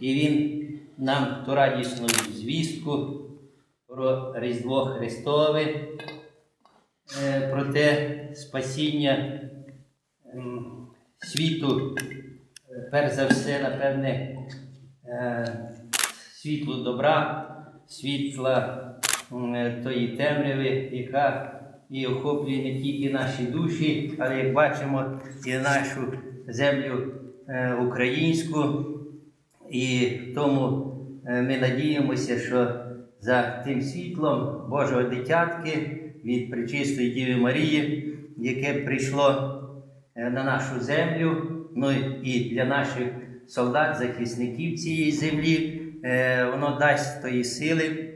І він нам ту радісну звістку про Різдво Христове, е, про те спасіння ем, світу, перш за все, напевне, е, світло добра, світла тої темряви, яка і охоплює не тільки наші душі, але як бачимо, і нашу землю е, українську. І тому е, ми надіємося, що за тим світлом Божого дитятки від Пречистої Діви Марії, яке прийшло е, на нашу землю, ну і для наших солдат, захисників цієї землі, воно дасть тої сили,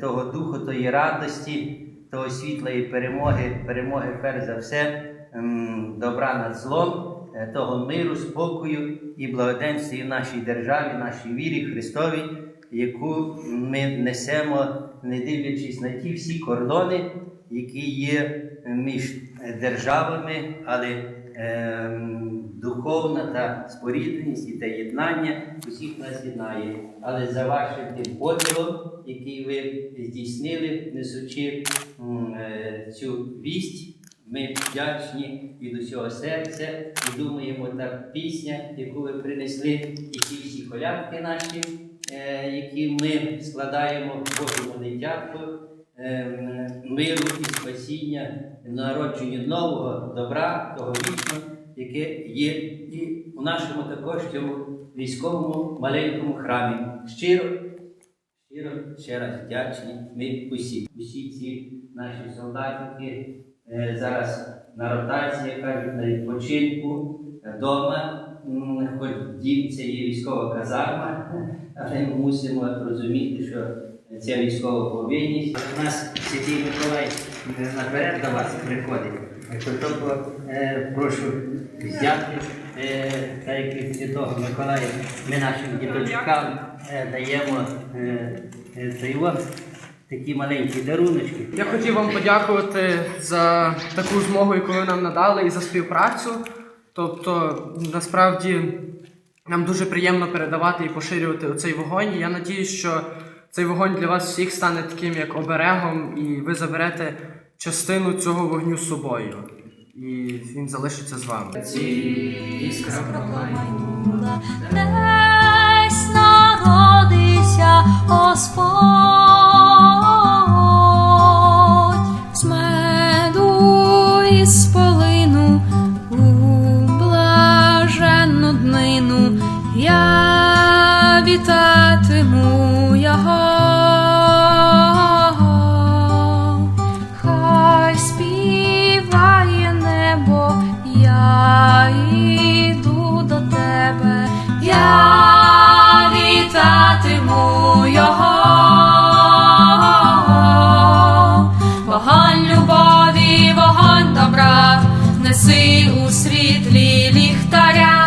того духу, тої радості, того світла і перемоги, перемоги, перш за все, добра над злом, того миру, спокою і благоденстві в нашій державі, нашій вірі Христовій, яку ми несемо, не дивлячись на ті всі кордони, які є між державами, але ем, духовна та спорідненість і те єднання усіх нас єднає. Але за вашим тим подвигом, який ви здійснили, несучи е, цю вість, ми вдячні від усього серця і думаємо, та пісня, яку ви принесли, і ті всі колядки наші, е, які ми складаємо Божому дитятку, е, миру і спасіння, народженню нового добра, того вічного, яке є і у нашому також цьому військовому маленькому храмі. Щиро, щиро ще раз вдячні. Ми усі, усі ці наші солдатики зараз на ротації, кажуть, на відпочинку вдома. Хоч дім це є військова казарма, але ми мусимо розуміти, що ця військова повинність. У нас Святий Миколай е, наперед до вас приходить. Тобто е, прошу взяти, е, так як Святого Миколая, ми нашим діточкам е, даємо е, е, такі маленькі даруночки. Я хотів вам подякувати за таку змогу, яку ви нам надали, і за співпрацю. Тобто, насправді, нам дуже приємно передавати і поширювати цей вогонь. І я надіюсь, що цей вогонь для вас всіх стане таким як оберегом, і ви заберете частину цього вогню з собою. І він залишиться з вами. Ці іскра промайнула, десь народився Господь, я вітатиму його. Хай співає небо, я йду до тебе, я вітатиму його. Вогонь любові, вогонь добра, неси у світлі ліхтаря,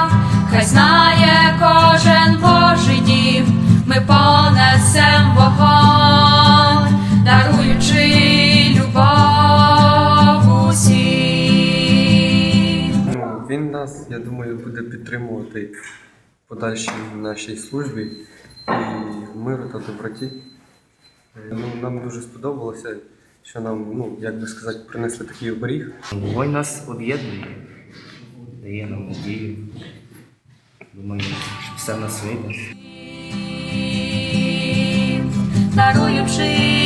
хай знає кожен Божий дім, ми понесем вогонь, даруючи любов усім. Ну, він нас, я думаю, буде підтримувати в подальшій нашій службі і в миру та доброті. Е, Ну, нам дуже сподобалося, що нам, ну, як би сказати, принесли такий оберіг. Вогонь нас об'єднує, дає нам надію. Думаю, що все нас вийде. даруючи.